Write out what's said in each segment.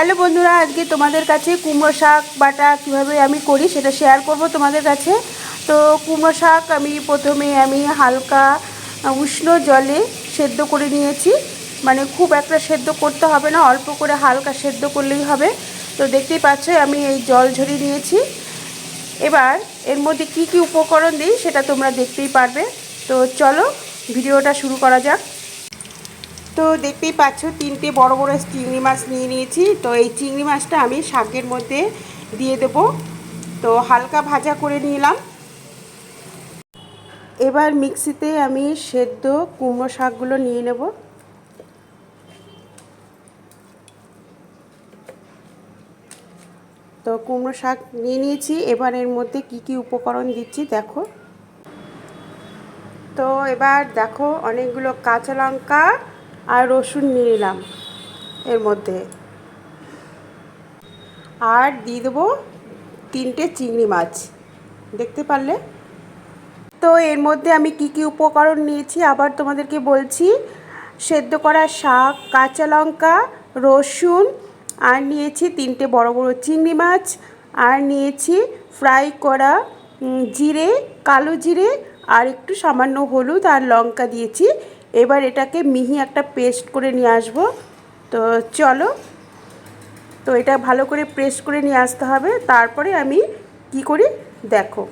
Hello বন্ধুরা, আজকে তোমাদের কাছে কুমড়ো শাক বাটা কীভাবে আমি করি সেটা শেয়ার করব তোমাদের কাছে। তো কুমড়ো শাক আমি প্রথমে আমি হালকা উষ্ণ জলে সেদ্ধ করে নিয়েছি। মানে খুব একটা সেদ্ধ করতে হবে না, অল্প করে হালকা সেদ্ধ করলেই হবে। তো দেখতেই পাচ্ছ আমি এই জল ঝরিয়ে নিয়েছি। এবার এর মধ্যে কি কি উপকরণ দিই সেটা তোমরা দেখতেই পারবে। তো চলো ভিডিওটা শুরু করা যাক। তো দেখতেই পাচ্ছ, তিনটে বড় বড় চিংড়ি মাছ নিয়ে নিয়েছি। তো এই চিংড়ি মাছটা আমি শাকের মধ্যে দিয়ে দেব। তো হালকা ভাজা করে নিলাম। এবার মিক্সিতে আমি সেদ্ধ কুমড়ো শাকগুলো নিয়ে নেব। তো কুমড়ো শাক নিয়ে নিয়েছি। এবার এর মধ্যে কি কি উপকরণ দিচ্ছি দেখো। তো এবার দেখো অনেকগুলো কাঁচা লঙ্কা আর রসুন নিয়ে নিলাম এর মধ্যে। আর দিয়ে দেবো তিনটে চিংড়ি মাছ। দেখতে পারলে? তো এর মধ্যে আমি কি কি উপকরণ নিয়েছি আবার তোমাদেরকে বলছি। সেদ্ধ করা শাক, কাঁচা লঙ্কা, রসুন, আর নিয়েছি তিনটে বড় বড় চিংড়ি মাছ। আর নিয়েছি ফ্রাই করা জিরে, কালো জিরে, আর একটু সামান্য হলুদ আর লঙ্কা দিয়েছি। এবার এটাকে মিহি একটা পেস্ট করে নিয়ে আসব। তো চলো, তো এটা ভালো করে পেস্ট করে নিয়ে আসতে হবে। তারপরে আমি কি করি? দেখো।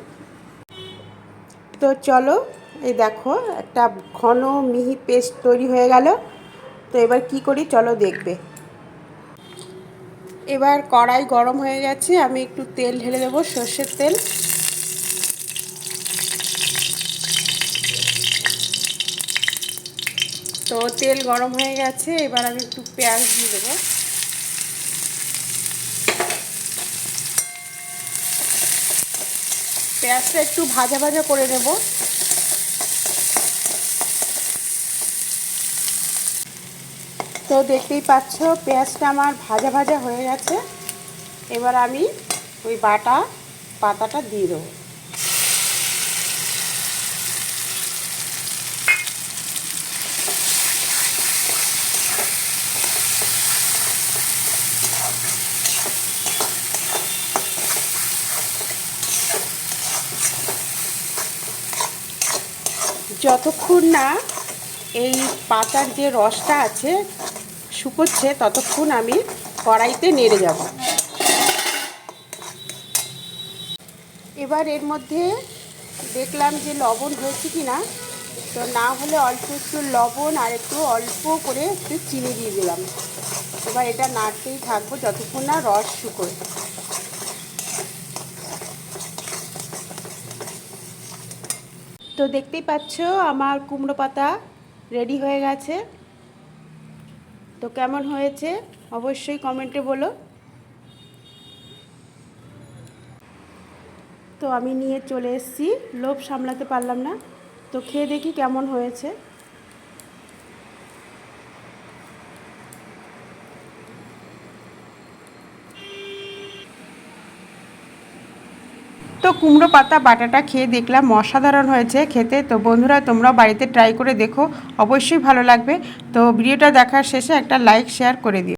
তো চলো, এই দেখো, একটা ঘন মিহি পেস্ট তৈরি হয়ে গেল। তো এবার কি করি? চলো দেখবে। এবার কড়াই গরম হয়ে গেছে, আমি একটু তেল ঢেলে দেবো, সর্ষের তেল। তো তেল গরম হয়ে গেছে, এবার আমি একটু পেঁয়াজ দিয়ে দেবো। পেঁয়াজটা একটু ভাজা ভাজা করে নেব। তো দেখতেই পাচ্ছ, পেঁয়াজটা আমার ভাজা ভাজা হয়ে গেছে। এবার আমি ওই বাটা, পাতাটা দিয়ে দেবো। যতক্ষণ না এই পাতার যে রসটা আছে শুকোচ্ছে, ততক্ষণ আমি কড়াইতে নেড়ে যাব। এবার এর মধ্যে দেখলাম যে লবণ হয়েছে কি না তো না হলে অল্প একটু লবণ আর একটু অল্প করে একটু চিনি দিয়ে দিলাম। এবার এটা নাড়তেই থাকব যতক্ষণ না রস শুকোয়। তো দেখতেই পাচ্ছ আমার কুমড়ো পাতা রেডি হয়ে গেছে। তো কেমন হয়েছে অবশ্যই কমেন্টে বলো। তো আমি নিয়ে চলে এসেছি, লোভ সামলাতে পারলাম না। তো খেয়ে দেখি কেমন হয়েছে। তো কুমড়ো পাতা, বাটাটা খেয়ে দেখলাম অসাধারণ হয়েছে খেতে। তো বন্ধুরা তোমরা বাড়িতে ট্রাই করে দেখো। অবশ্যই ভালো লাগবে। তো ভিডিওটা দেখার শেষে একটা লাইক শেয়ার করে দিও।